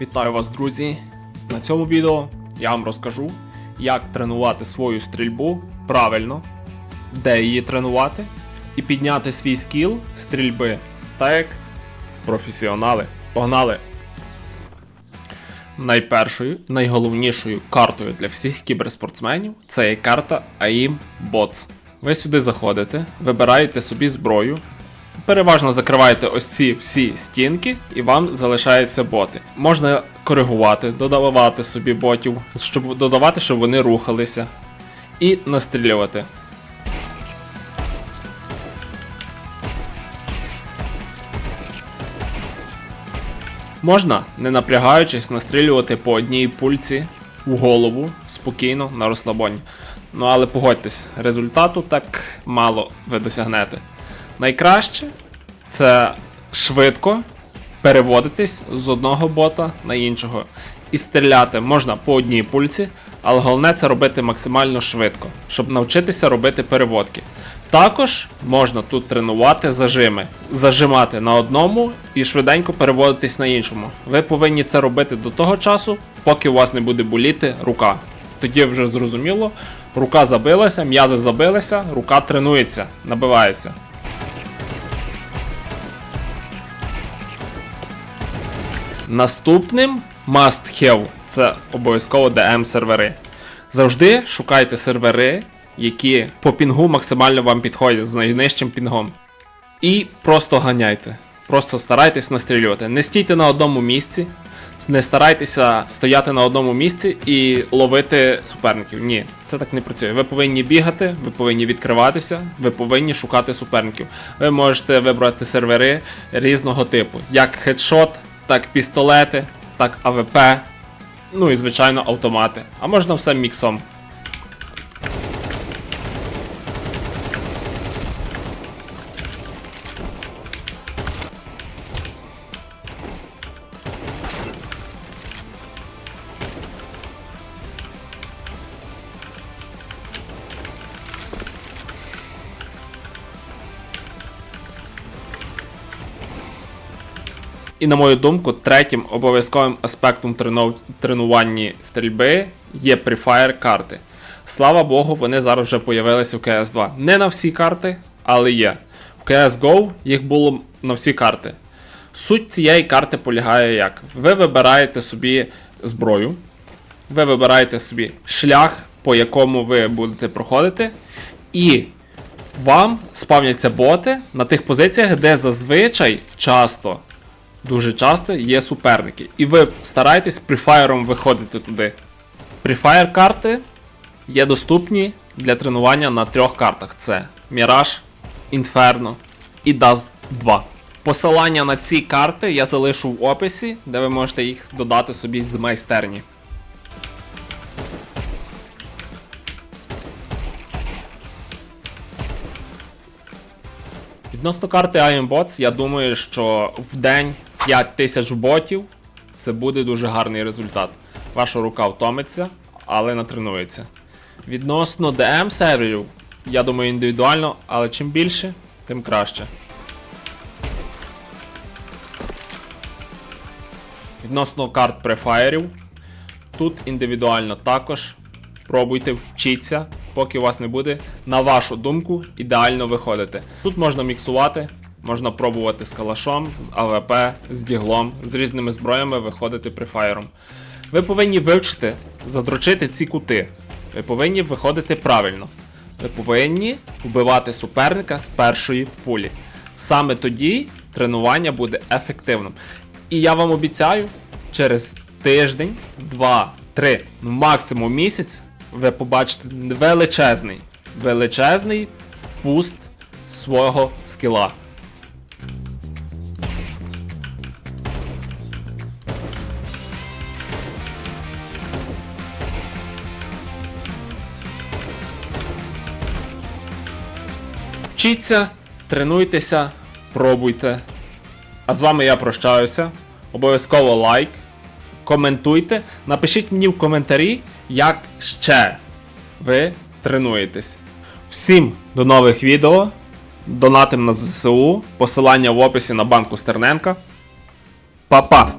Вітаю вас, друзі! На цьому відео я вам розкажу, як тренувати свою стрільбу правильно, де її тренувати, і підняти свій скіл стрільби так як професіонали. Погнали! Найпершою, найголовнішою картою для всіх кіберспортсменів це є карта AIM Bots. Ви сюди заходите, вибираєте собі зброю, Переважно закриваєте ось ці всі стінки, і вам залишаються боти. Можна коригувати, додавати собі ботів, щоб додавати, щоб вони рухалися. І настрілювати. Можна, не напрягаючись, настрілювати по одній пульці у голову спокійно на розслабоні. Ну але погодьтесь, результату так мало ви досягнете. Найкраще це швидко переводитись з одного бота на іншого. І стріляти можна по одній пульці, але головне це робити максимально швидко, щоб навчитися робити переводки. Також можна тут тренувати зажими, зажимати на одному і швиденько переводитись на іншому. Ви повинні це робити до того часу, поки у вас не буде боліти рука. Тоді вже зрозуміло, рука забилася, м'язи забилися, рука тренується, набивається. Наступним must have це обов'язково DM сервери. Завжди шукайте сервери, які по пінгу максимально вам підходять з найнижчим пінгом. І просто ганяйте. Просто старайтесь настрілювати. Не стійте на одному місці, не старайтеся стояти на одному місці і ловити суперників. Ні, це так не працює. Ви повинні бігати, ви повинні відкриватися, ви повинні шукати суперників. Ви можете вибрати сервери різного типу, як хедшот, так пістолети, так АВП, ну і звичайно автомати. А можна все міксом. І на мою думку, третім обов'язковим аспектом трену- тренуванні стрільби є префайр карти. Слава Богу, вони зараз вже появилися в CS2. Не на всі карти, але є. В CSGO їх було на всі карти. Суть цієї карти полягає як: ви вибираєте собі зброю, ви вибираєте собі шлях, по якому ви будете проходити, і вам спавняться боти на тих позиціях, де зазвичай часто дуже часто є суперники. І ви стараєтесь префайром виходити туди. Префайр карти є доступні для тренування на трьох картах: це Mirage, Inferno і Dust 2. Посилання на ці карти я залишу в описі, де ви можете їх додати собі з майстерні. Відносно карти IM Bots, я думаю, що в день 5000 ботів це буде дуже гарний результат. Ваша рука втомиться, але натренується. Відносно DM серверів, я думаю, індивідуально, але чим більше, тим краще. Відносно карт префаєрів, тут індивідуально також. Пробуйте, вчіться, поки у вас не буде, на вашу думку, ідеально виходити. Тут можна міксувати, можна пробувати з калашом, з АВП, з діглом, з різними зброями виходити префаєром. Ви повинні вивчити, задрочити ці кути. Ви повинні виходити правильно. Ви повинні вбивати суперника з першої пулі. Саме тоді тренування буде ефективним. І я вам обіцяю, через тиждень, два, три, ну максимум місяць, ви побачите величезний, величезний пуст свого скіла. Вчіться, тренуйтеся, пробуйте. А з вами я прощаюся. Обов'язково лайк. Коментуйте. Напишіть мені в коментарі, як ще ви тренуєтесь. Всім до нових відео. Донатим на ЗСУ. Посилання в описі на банку Стерненка. Па-па!